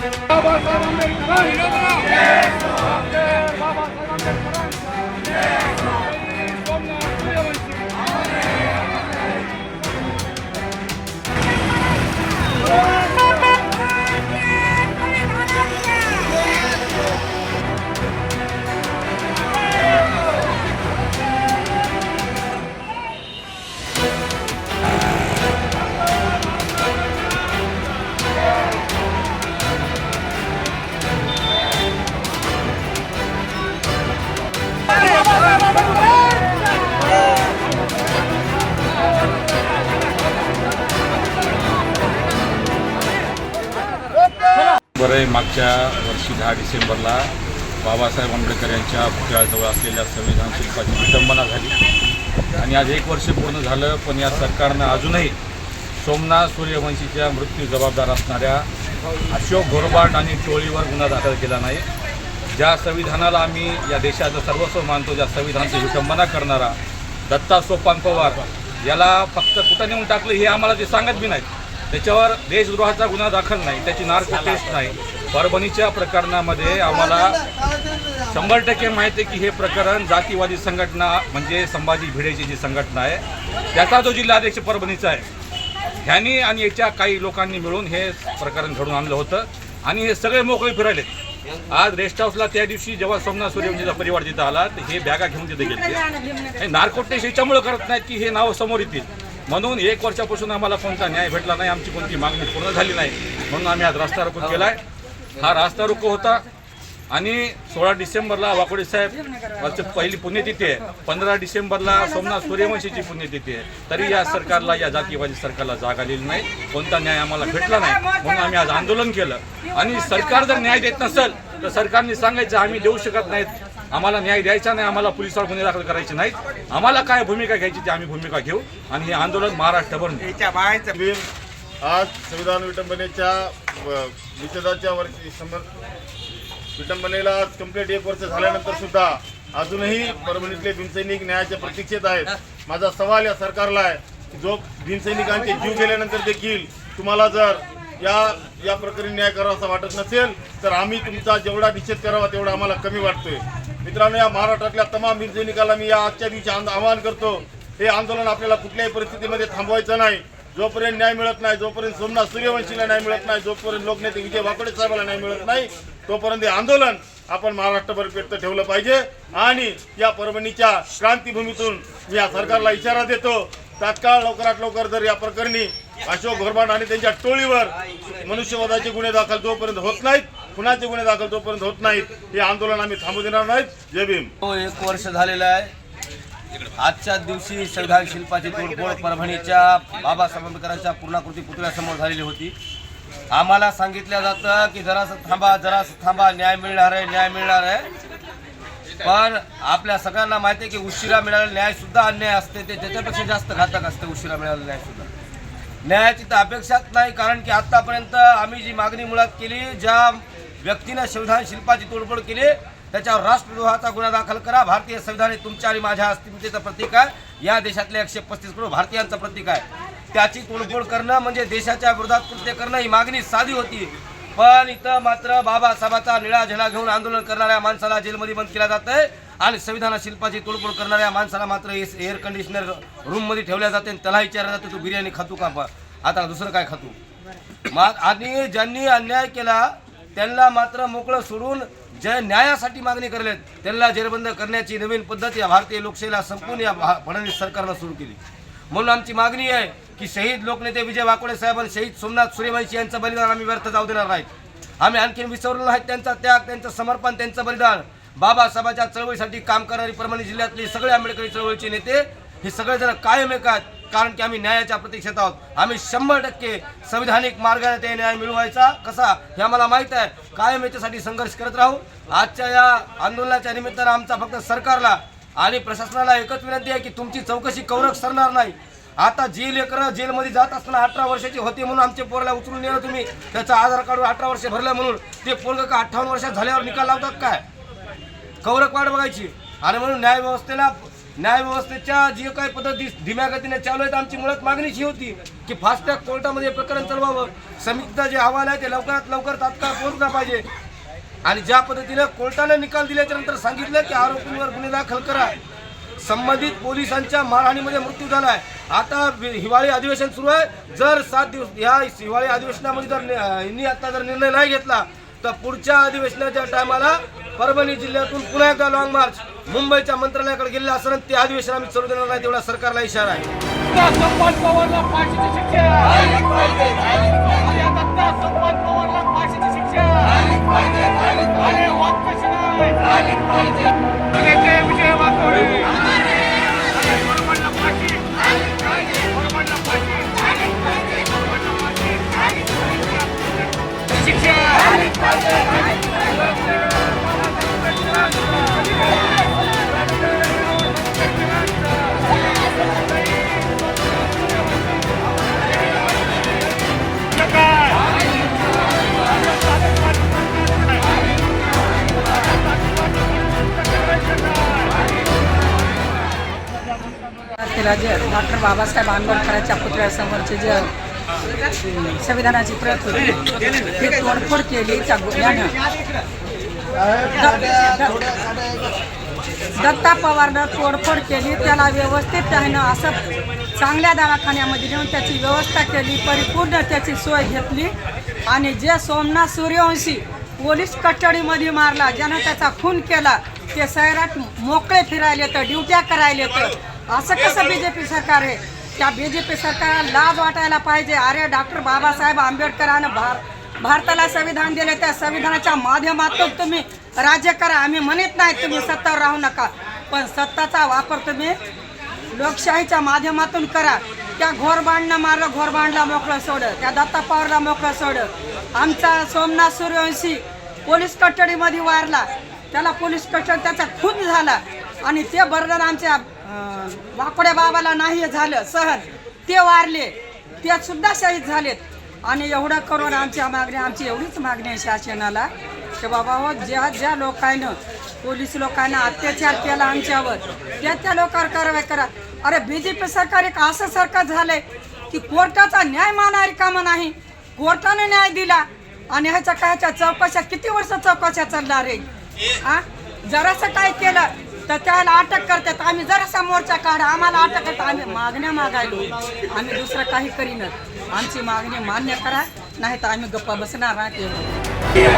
बाबासाहेब आंबेडकरांचा बाबासाहेब बरं आहे मागच्या वर्षी दहा डिसेंबरला बाबासाहेब आंबेडकर यांच्या पुतळ्याजवळ असलेल्या संविधान शिल्पाची विटंबना झाली. आणि आज एक वर्ष पूर्ण झालं पण या सरकारनं अजूनही सोमनाथ सूर्यवंशीच्या मृत्यू जबाबदार असणाऱ्या अशोक घोरबाट आणि टोळीवर गुन्हा दाखल केला नाही. ज्या संविधानाला आम्ही या देशाचं सर्वस्व मानतो ज्या संविधानाची विटंबना करणारा दत्ता सोपान पवार याला फक्त कुठं नेऊन टाकलं हे आम्हाला ते सांगत बी नाहीत. त्याच्यावर देशद्रोहाचा गुन्हा दाखल नाही त्याची नार्को टेस्ट नाही. परभणीच्या प्रकरणामध्ये आम्हाला शंभर टक्के माहिती आहे की हे प्रकरण जातीवादी संघटना म्हणजे संभाजी भिडेची जी संघटना आहे त्याचा जो जिल्हाध्यक्ष परभणीचा आहे ह्यांनी आणि याच्या काही लोकांनी मिळून हे प्रकरण घडून आणलं होतं आणि हे सगळे मोकळे फिरायले आज रेस्ट हाऊसला त्या दिवशी जेव्हा सोमनाथ सूर्यवंशीचा परिवार तिथं आला तर हे बॅगा घेऊन तिथे गेले नार्को टेस्ट याच्यामुळे करत नाहीत की हे नाव समोर येतील. म्हणून एक वर्षापासून आम्हाला कोणता न्याय भेटला नाही आमची कोणती मागणी पूर्ण झाली नाही. म्हणून आम्ही आज रास्ता रोको केलाय. हा रास्ता रोको होता. आणि सोळा डिसेंबरला वाकोडे साहेब पहिली पुण्यतिथी आहे. पंधरा डिसेंबरला सोमनाथ सूर्यवंशीची पुण्यतिथी आहे. तरी या सरकारला या जातीवादी सरकारला जाग आलेली नाही. कोणता न्याय आम्हाला भेटला नाही. म्हणून आम्ही आज आंदोलन केलं. आणि सरकार जर न्याय देत नसेल तर सरकारने सांगायचं आम्ही देऊ शकत नाहीत. आम्हाला न्याय द्यायचा नाही आम्हाला पोलिसावर गुन्हे दाखल करायचे नाहीत. आम्हाला काय भूमिका घ्यायची ती आम्ही भूमिका घेऊ आणि हे आंदोलन महाराष्ट्रभर आज संविधान विटंबनेच्या निषेधाच्या वर्षी समर विटंबनेला आज कंप्लीट एक वर्ष झाल्यानंतर सुद्धा अजूनही परभणीतले भीमसैनिक न्यायाच्या प्रतीक्षेत आहेत. माझा सवाल या सरकारला आहे की जो भीमसैनिकांचे जीव गेल्यानंतर देखील तुम्हाला जर या या प्रकरणी न्याय करावा असं वाटत नसेल तर आम्ही तुमचा जेवढा निषेध करावा तेवढा आम्हाला कमी वाटतोय. मित्रांनो या महाराष्ट्रातल्या तमाम मिरजनिकाला मी या आजच्या दिवशी आवाहन करतो. हे आंदोलन आपल्याला कुठल्याही परिस्थितीमध्ये थांबवायचं नाही. जोपर्यंत न्याय मिळत नाही जोपर्यंत सोमनाथ सूर्यवंशीला न्याय मिळत नाही जोपर्यंत लोकनेते विजय वाकडे साहेबाला न्याय मिळत नाही तोपर्यंत हे आंदोलन आपण महाराष्ट्रभर पेटतं ठेवलं पाहिजे. आणि या परभणीच्या क्रांतीभूमीतून मी या सरकारला इशारा देतो. तात्काळ लवकरात लवकर जर या प्रकरणी अशोक घोरबांड आणि त्यांच्या टोळीवर मनुष्यवधाचे गुन्हे दाखल जोपर्यंत होत नाहीत कुणाचे गुन्हे दाखल तोपर्यंत होत नाहीत हे आंदोलन आम्ही थांबू देणार नाहीत. जय भीम. एक वर्ष झालेलं आहे. आजच्या दिवशी संविधान शिल्पाची तोडफोड परभणीच्या बाबासाहेब आंबेडकरांच्या पूर्णाकृती पुतळ्यासमोर झालेली होती. आम्हाला सांगितलं जातं की जरासं थांबा जरासं थांबा न्याय मिळणार आहे न्याय मिळणार आहे. पण आपल्या सगळ्यांना माहिती आहे की उशिरा मिळालेला न्यायसुद्धा अन्याय असते. ते त्याच्यापेक्षा जास्त घातक असते उशिरा मिळालेला न्यायसुद्धा न्यायाची तर अपेक्षाच नाही कारण की आत्तापर्यंत आम्ही जी मागणी मुळात केली ज्या व्यक्तीनं संविधान शिल्पाची तोडफोड केली त्याच्यावर राष्ट्रद्रोहाचा गुन्हा दाखल करा. भारतीय संविधान हे तुमच्या आणि माझ्या अस्मितेचं प्रतीक आहे. या देशातले एकशे पस्तीस करोड भारतीयांचं प्रतीक आहे. त्याची तोडफोड करणं म्हणजे देशाच्या विरोधात कृत्य करणं ही मागणी साधी होती. पण इथं मात्र बाबासाहेबाचा निळा झेंडा घेऊन आंदोलन करणाऱ्या माणसाला जेलमध्ये बंद केला जात आहे आणि संविधान शिल्पाची तोडफोड करणाऱ्या माणसाला मात्र एअर कंडिशनर रूममध्ये ठेवल्या जाते आणि त्याला विचारलं जातं तू बिर्याणी खातो का? आता दुसरं काय खातो? मा आणि ज्यांनी अन्याय केला त्यांना मात्र मोकळं सोडून जे न्यायासाठी मागणी करलेत त्यांना जेरबंद करण्याची नवीन पद्धत या भारतीय लोकशाहीला संपूर्ण या भा- फडणवीस सरकारनं सुरू केली. म्हणून आमची मागणी आहे की शहीद लोकनेते विजय वाकोडे साहेब आणि शहीद सोमनाथ सूर्यवंशी यांचं बलिदान आम्ही व्यर्थ जाऊ देणार नाहीत आम्ही आणखीन विसरलो आहेत त्यांचा त्याग त्यांचं समर्पण त्यांचं बलिदान. बाबासाहेबाच्या चळवळीसाठी काम करणारी परभणी जिल्ह्यातली सगळे आंबेडकरी चळवळीचे नेते हे सगळेजण कायम एकात आहेत कारण की आम्ही न्यायाच्या प्रतीक्षेत आहोत. आम्ही शंभर टक्के संविधानिक मार्गाने ते न्याय मिळवायचा. कसा? हे आम्हाला माहीत आहे. कायम याच्यासाठी संघर्ष करत राहू. आजच्या या आंदोलनाच्या निमित्तानं आमचा फक्त सरकारला आणि प्रशासनाला एकच विनंती आहे की तुमची चौकशी कौरक सरणार नाही. आता जी लेकरं जेलमध्ये जात असताना अठरा वर्षाची होती म्हणून आमच्या पोराला उचलून नेलं तुम्ही. त्याचं आधार कार्ड अठरा वर्ष भरलं म्हणून. ते पोरग का अठ्ठावन्न वर्षात झाल्यावर निकाल लावतात काय? कौरक वाट बघायची. आणि म्हणून न्याय न्याय व्यवस्थेच्या जी काही पद्धती धीम्या गतीने चालू आहेत आमची मुळात मागणीच ही होती की फास्ट कोर्टामध्ये हे प्रकरण चालवावं. समितीचा जे अहवाल आहे ते लवकरात लवकर तात्काळ पोहोचला पाहिजे. आणि ज्या पद्धतीने कोर्टाने निकाल दिल्याच्या नंतर सांगितलं की आरोपींवर गुन्हे दाखल करा. संबंधित पोलिसांच्या मारहाणीमध्ये मृत्यू झाला आहे आता हिवाळी अधिवेशन सुरू आहे. जर सात दिवस ह्या हिवाळी अधिवेशनामध्ये जर यांनी आता जर निर्णय नाही घेतला तर पुढच्या अधिवेशनाच्या टायमाला परभणी जिल्ह्यातून पुन्हा एकदा लाँग मार्च मुंबईच्या मंत्रालयाकडे गेलेलं असं ते अधिवेशन आम्ही चालू देणार नाही तेवढा सरकारला इशारा आहे. केला डॉक्टर बाबासाहेब आंबेडकरांच्या पुतळ्यासमोरचे जे संविधानाची प्रत होती ती तोडफोड केली त्या गुन्ह्यानं. दत्ता पवारनं तोडफोड केली त्याला व्यवस्थित त्यानं असं चांगल्या दवाखान्यामध्ये नेऊन त्याची व्यवस्था केली परिपूर्ण त्याची सोय घेतली. आणि जे सोमनाथ सूर्यवंशी पोलीस कस्टडीमध्ये मारला ज्यानं त्याचा खून केला ते सैराट मोकळे फिरायले तर ड्युट्या करायला येतं. असं कसं बी जे पी सरकार आहे? त्या बी जे पी सरकारला लाज वाटायला पाहिजे. अरे डॉक्टर बाबासाहेब आंबेडकरानं भार भारताला संविधान दिले त्या संविधानाच्या माध्यमातून तुम्ही राज्य करा. आम्ही म्हणत नाही तुम्ही सत्तावर राहू नका. पण सत्ताचा वापर तुम्ही लोकशाहीच्या माध्यमातून करा. त्या घोरबांडनं मारलं घोरबांडला मोकळं सोड त्या दत्ता पवारला मोकळं सोड आमचा सोमनाथ सूर्यवंशी पोलीस कस्टडीमध्ये वारला. त्याला पोलीस कस्टडी त्याचा खून झाला. आणि ते बरदान आमच्या वाकोड्या बाबाला नाही झालं सहन. ते वारले ते सुद्धा शहीद झालेत. आणि एवढं करून आमच्या मागणी आमची एवढीच मागणी आहे शासनाला की बाबा हो ज्या ज्या लोकांनं पोलीस लोकांना अत्याचार केला आमच्यावर त्या त्या लोकांवर कारवाई करा. अरे बी जे पी सरकार एक असं सरकार झालंय की कोर्टाचा न्याय मानारी कामं नाही. कोर्टाने न्याय दिला आणि ह्याच्या काय ह्याच्या चौकशा किती वर्ष चौकशा चालणार आहे? हा जरासं काय केलं तर त्याला अटक करतात. आम्ही जरासा मोर्चा काढा. आम्हाला अटक करतात आम्ही मागण्या मागायलो. आम्ही दुसरं काही करीनच आमची मागणी मान्य करा. नाही तर आम्ही गप्पा बसणार नाही ते